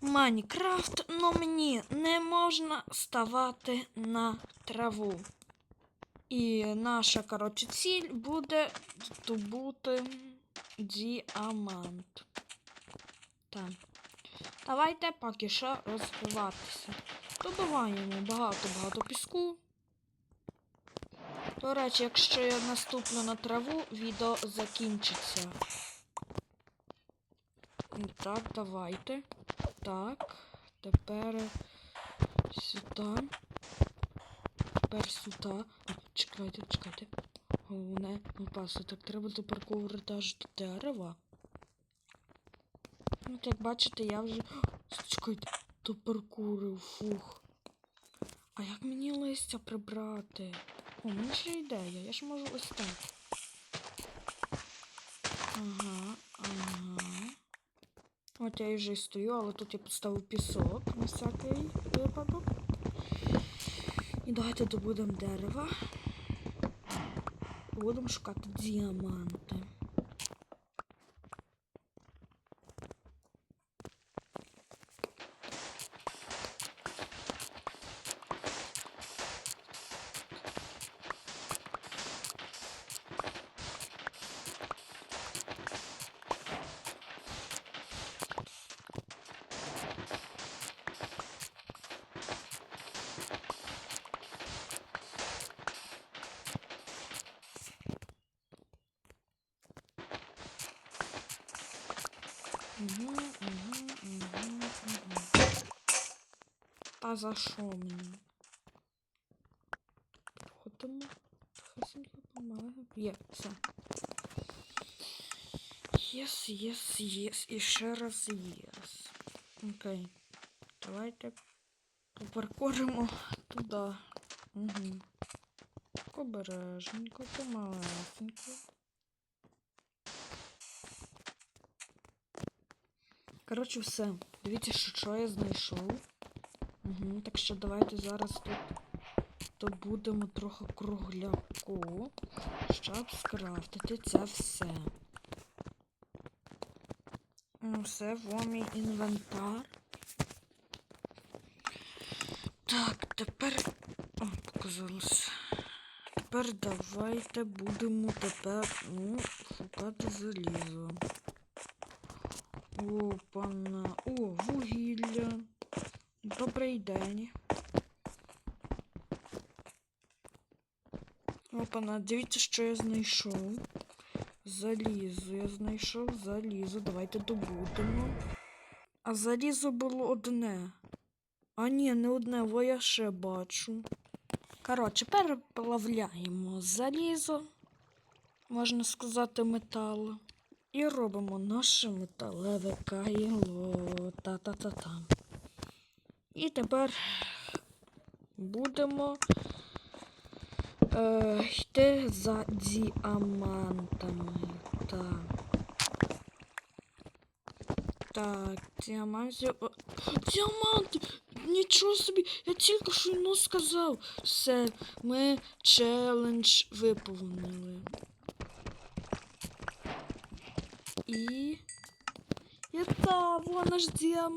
Майнкрафт, но мені не можна ставати на траву. І наша, коротше, ціль буде здобути діамант. Так. Давайте поки що розвиватися. Добиваємо багато-багато піску. До речі, якщо я наступлю на траву, відео закінчиться. Так, давайте. Так, тепер сюди. Тепер сюди. Чекайте, чекайте. Головне, опасно, так треба запарковувати аж до дерева. От як бачите, я вже. Чекайте, допаркурив, фух. А як мені листя прибрати? О, у мене ще ідея, я ж можу ось так. Ага, ага. От я вже стою, але тут я поставив пісок на всякий випадок. І давайте добудемо дерева. Будемо шукати діаманти. Угу, угу, угу, угу. Та за що мені? Підходимо. Хасенько допомагає. Є, все. Єс, єс, єс. І ще раз єс. Окей. Давайте попаркуримо туди. Угу. Обережненько, помалесенько. Коротше, все. Дивіться, що, що я знайшов. Угу, так що давайте зараз тут добудемо трохи кругляку, щоб скрафтити це все. Ну, Все, во мій інвентар. Так, тепер. О, показалось. Тепер давайте будемо тепер ну, шукати залізо. Опана. О, вугілля. Добрий день. Опана, дивіться, що я знайшов. Залізо. Я знайшов залізо. Давайте добудемо. А залізо було одне. А ні, не одне, бо я ще бачу. Коротше, переплавляємо залізо. Можна сказати, метал. І робимо наше металеве кайло. Та-та-та-та. І тепер будемо е, йти за діамантами. Так. Так, діамантів. О, Діаманти! Нічого собі! Я тільки що ну сказав. Все, ми челендж виповнили. І. Это вон наш діамант.